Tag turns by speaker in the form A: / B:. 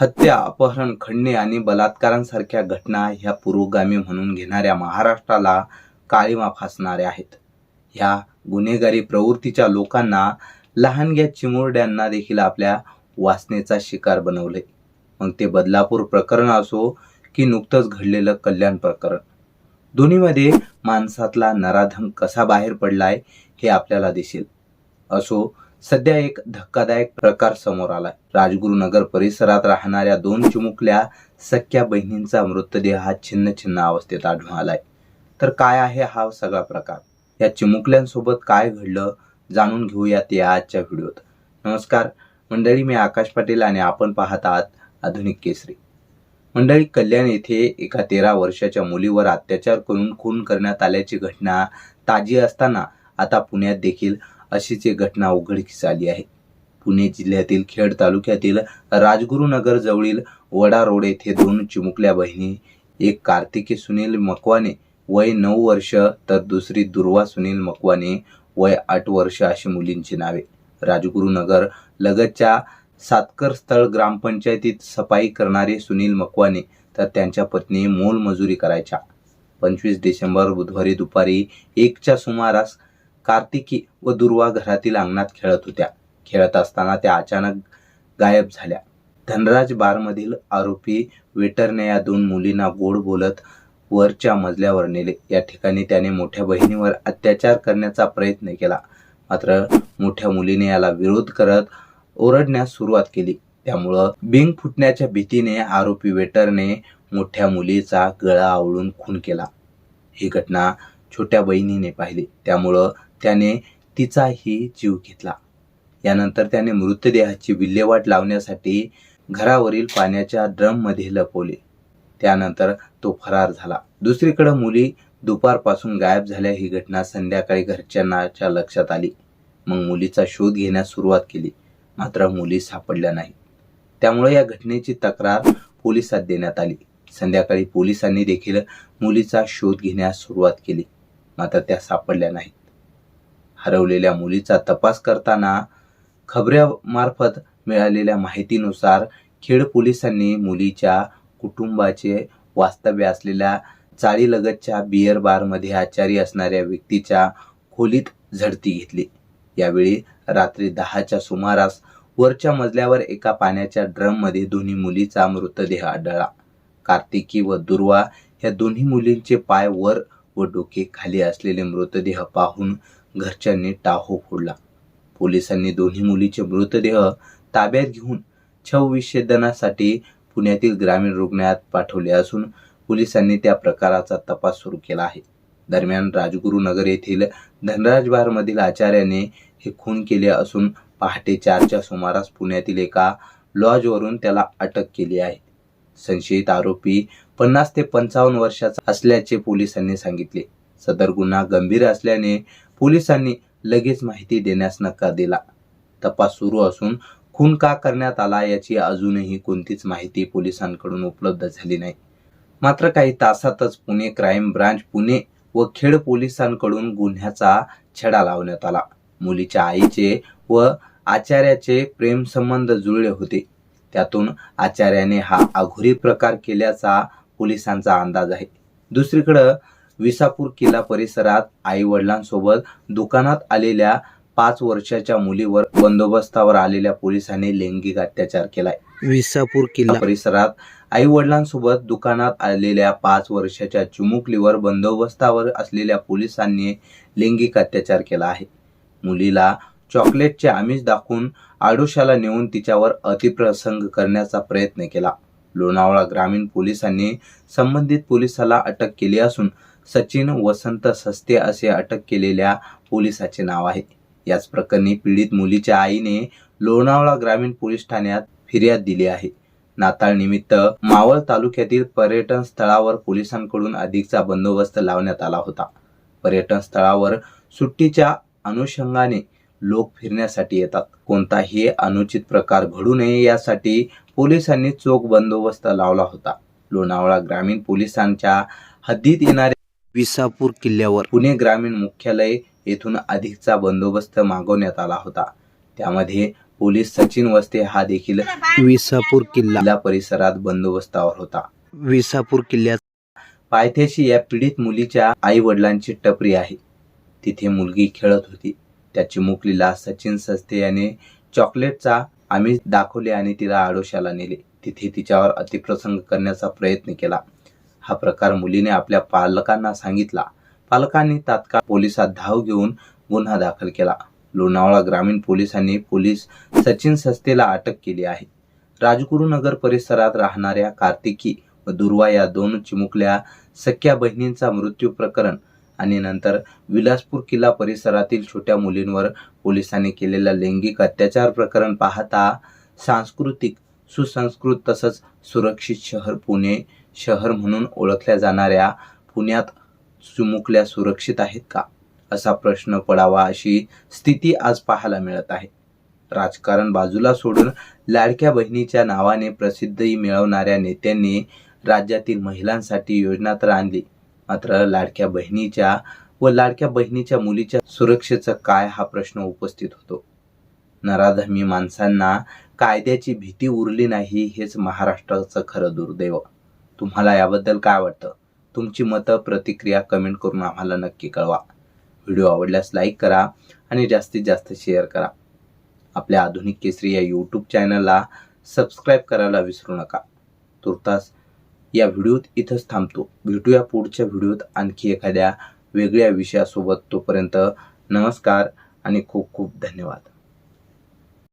A: हत्या अपहरण खंडणी आणि बलात्कारांसारख्या घटना ह्या पुरोगामी म्हणून घेणाऱ्या महाराष्ट्राला काळीमा फासणाऱ्या आहेत. ह्या गुन्हेगारी प्रवृत्तीच्या लोकांना लहानग्या चिमुरड्यांना देखील आपल्या वासनेचा शिकार बनवले. मग ते बदलापूर प्रकरण असो की नुकतंच घडलेलं कल्याण प्रकरण. दोन्हीमध्ये माणसातला नराधम कसा बाहेर पडलाय हे आपल्याला दिसेल. असो सध्या एक धक्कादायक प्रकार समोर आलाय. राजगुरुनगर परिसरात राहणाऱ्या दोन चिमुकल्या सख्या बहिणींचा मृतदेह हा छिन्न छिन्न अवस्थेत आढळून आलाय. तर काय आहे हा सगळा प्रकार? या चिमुकल्यांसोबत काय घडलं जाणून घेऊयात या आजच्या व्हिडिओत. नमस्कार मंडळी मी आकाश पाटील आणि आपण पाहत आहात आधुनिक केसरी. मंडळी कल्याण येथे एका तेरा वर्षाच्या मुलीवर अत्याचार करून खून करण्यात आल्याची घटना ताजी असताना आता पुण्यात देखील अशीच एक घटना उघडकीस आली आहे. पुणे जिल्ह्यातील खेड तालुक्यातील राजगुरुनगर जवळील वडा रोड येथे दोन चिमुकल्या बहिणी एक कार्तिकी सुनील मकवाने वय नऊ वर्ष तर दुसरी दुर्वा सुनील मकवाने वय आठ वर्ष अशी मुलींची नावे. राजगुरुनगर लगतच्या सातकर स्थळ ग्रामपंचायतीत सफाई करणारे सुनील मकवाने तर त्यांच्या पत्नी मोलमजुरी करायच्या. पंचवीस डिसेंबर बुधवारी दुपारी एकच्या सुमारास कार्तिकी व दुर्वा घरातील अंगणात खेळत होत्या. खेळत असताना त्या अचानक गायब झाल्या. धनराज बारमधील आरोपी वेटरने या दोन मुलींना गोड बोलत वरच्या मजल्यावर नेले. या ठिकाणी त्याने मोठ्या बहिणीवर अत्याचार करण्याचा प्रयत्न केला. मात्र मोठ्या मुलीने याला विरोध करत ओरडण्यास सुरुवात केली. त्यामुळं बिंग फुटण्याच्या भीतीने आरोपी वेटरने मोठ्या मुलीचा गळा आवळून खून केला. ही घटना छोट्या बहिणीने पाहिली. त्यामुळं त्याने तिचाही जीव घेतला. यानंतर त्याने मृतदेहाची विल्हेवाट लावण्यासाठी घरावरील पाण्याच्या ड्रममध्ये लपवले. त्यानंतर तो फरार झाला. दुसरीकडे मुली दुपारपासून गायब झाल्या ही घटना संध्याकाळी घरच्यांच्या लक्षात आली. मग मुलीचा शोध घेण्यास सुरुवात केली. मात्र मुली सापडल्या नाही त्यामुळे या घटनेची तक्रार पोलिसात देण्यात आली. संध्याकाळी पोलिसांनी देखील मुलीचा शोध घेण्यास सुरुवात केली. मात्र त्या सापडल्या नाहीत. हरवलेल्या मुलीचा तपास करताना खबऱ्यामार्फत मिळालेल्या माहितीनुसार खेड पोलिसांनी मुलीच्या कुटुंबाचे वास्तव्य असलेल्या चाळीलगतच्या बियर बारमध्ये आचारी असणाऱ्या व्यक्तीच्या खोलीत झडती घेतली. यावेळी रात्री दहाच्या सुमारास वरच्या मजल्यावर एका पाण्याच्या ड्रममध्ये दोन्ही मुलीचा मृतदेह आढळला. कार्तिकी व दुर्वा या दोन्ही मुलींचे पाय वर व डोके खाली असलेले मृतदेह पाहून घरच्यांनी टाहो फोडला. पोलिसांनी दोन्ही मुलीचे मृतदेह ताब्यात घेऊन छविच्छेदनासाठी पुण्यातील ग्रामीण रुग्णालयात पाठवले असून पोलिसांनी त्या प्रकाराचा तपास सुरू केला आहे. दरम्यान राजगुरुनगर येथील धनराज बारमधील आचार्याने हे खून केले असून पहाटे चारच्या सुमारास पुण्यातील एका लॉजवरून त्याला अटक केली आहे. संशयित आरोपी पन्नास ते पंचावन्न वर्षाचा असल्याचे पोलिसांनी सांगितले. सदर गुन्हा गंभीर असल्याने पोलिसांनी लगेच माहिती देण्यास नकार दिला. तपास सुरू असून खून का करण्यात आला याची अजूनही कोणतीच माहिती पोलिसांकडून उपलब्ध झाली नाही. मात्र काही तासातच पुणे क्राईम ब्रांच पुणे व खेड पोलिसांकडून गुन्ह्याचा छडा लावण्यात आला. मुलीच्या आईचे व आचार्याचे प्रेमसंबंध जुळले होते. त्यातून आचार्याने हा अघोरी प्रकार केल्याचा पोलिसांचा अंदाज आहे. दुसरीकडं विसापूर किल्ला परिसरात आई वडिलांसोबत दुकानात आलेल्या पाच वर्षाच्या मुलीवर बंदोबस्तावर आलेल्या पोलिसांनी लैंगिक अत्याचार केलाय.
B: विसापूर किल्ला.
A: परिसरात आई वडिलांसोबत दुकानात आलेल्या पाच वर्षाच्या चिमुकलीवर बंदोबस्तावर असलेल्या पोलिसांनी लैंगिक अत्याचार केला आहे. मुलीला चॉकलेटचे आमिष दाखवून आडोशाला नेऊन तिच्यावर अतिप्रसंग करण्याचा प्रयत्न केला. लोणावळा ग्रामीण पोलिसांनी संबंधित पोलिसाला अटक केली असून सचिन वसंत सस्ते असे अटक केलेल्या पोलिसाचे नाव आहे. याच प्रकरणी पीडित मुलीच्या आईने लोणावळा ग्रामीण पोलीस ठाण्यात फिर्याद दिली आहे. नाताळ निमित्त मावळ तालुक्यातील पर्यटन स्थळावर पोलिसांकडून अधिकचा बंदोबस्त लावण्यात आला होता. पर्यटन स्थळावर सुट्टीच्या अनुषंगाने लोक फिरण्यासाठी येतात. कोणताही अनुचित प्रकार घडू नये यासाठी पोलिसांनी चोख बंदोबस्त लावला होता. लोणावळा ग्रामीण पोलिसांच्या हद्दीत येणाऱ्या
B: विसापूर किल्ल्यावर
A: पुणे ग्रामीण मुख्यालय येथून अधिकचा बंदोबस्त मागवण्यात आला होता. त्यामध्ये पोलीस सचिन वस्ते हा देखील
B: विसापूर किल्ला
A: परिसरात बंदोबस्तावर होता.
B: विसापूर किल्ल्यात
A: पायथ्याशी या पीडित मुलीच्या आई वडिलांची टपरी आहे. तिथे मुलगी खेळत होती. त्याची मुकलीला सचिन सस्ते याने चॉकलेटचा आमिष दाखवले आणि तिला आडोशाला नेले. तिथे तिच्यावर अतिप्रसंग करण्याचा प्रयत्न केला. हा प्रकार मुलीने आपल्या पालकांना सांगितला. पालकांनी तात्काळ पोलिसात धाव घेऊन गुन्हा दाखल केला. लोणावळा ग्रामीण पोलिसांनी पोलीस सचिन सस्तेला अटक केली आहे. राजगुरुनगर परिसरात राहणाऱ्या कार्तिकी व दुर्वा या दोन चिमुकल्या सख्या बहिणींचा मृत्यू प्रकरण आणि नंतर विलासपूर किल्ला परिसरातील छोट्या मुलींवर पोलिसांनी केलेल्या लैंगिक अत्याचार प्रकरण पाहता सांस्कृतिक सुसंस्कृत तसंच सुरक्षित शहर पुणे शहर म्हणून ओळखल्या जाणाऱ्या पुण्यात चुमुकल्या सुरक्षित आहेत का? असा प्रश्न पडावा अशी स्थिती आज पाहायला मिळत आहे. राजकारण बाजूला सोडून लाडक्या बहिणीच्या नावाने प्रसिद्धी मिळवणाऱ्या नेत्यांनी राज्यातील महिलांसाठी योजना तर आणली. मात्र लाडक्या बहिणीच्या व लाडक्या बहिणीच्या मुलीच्या सुरक्षेचं काय हा प्रश्न उपस्थित होतो? नराधमी माणसांना कायद्याची भीती उरली नाही हेच महाराष्ट्राचं खरं दुर्दैव. तुम्हाला याबद्दल काय वाटतं? तुमची मतं प्रतिक्रिया कमेंट करून आम्हाला नक्की कळवा. व्हिडिओ आवडल्यास लाईक करा आणि जास्तीत जास्त शेअर करा. आपल्या आधुनिक केसरी या यूट्यूब चॅनलला सबस्क्राईब करायला विसरू नका. तुर्तास या व्हिडिओत इथंच थांबतो. भेटूया पुढच्या व्हिडिओत आणखी एखाद्या वेगळ्या विषयासोबत तोपर्यंत नमस्कार आणि खूप खूप धन्यवाद.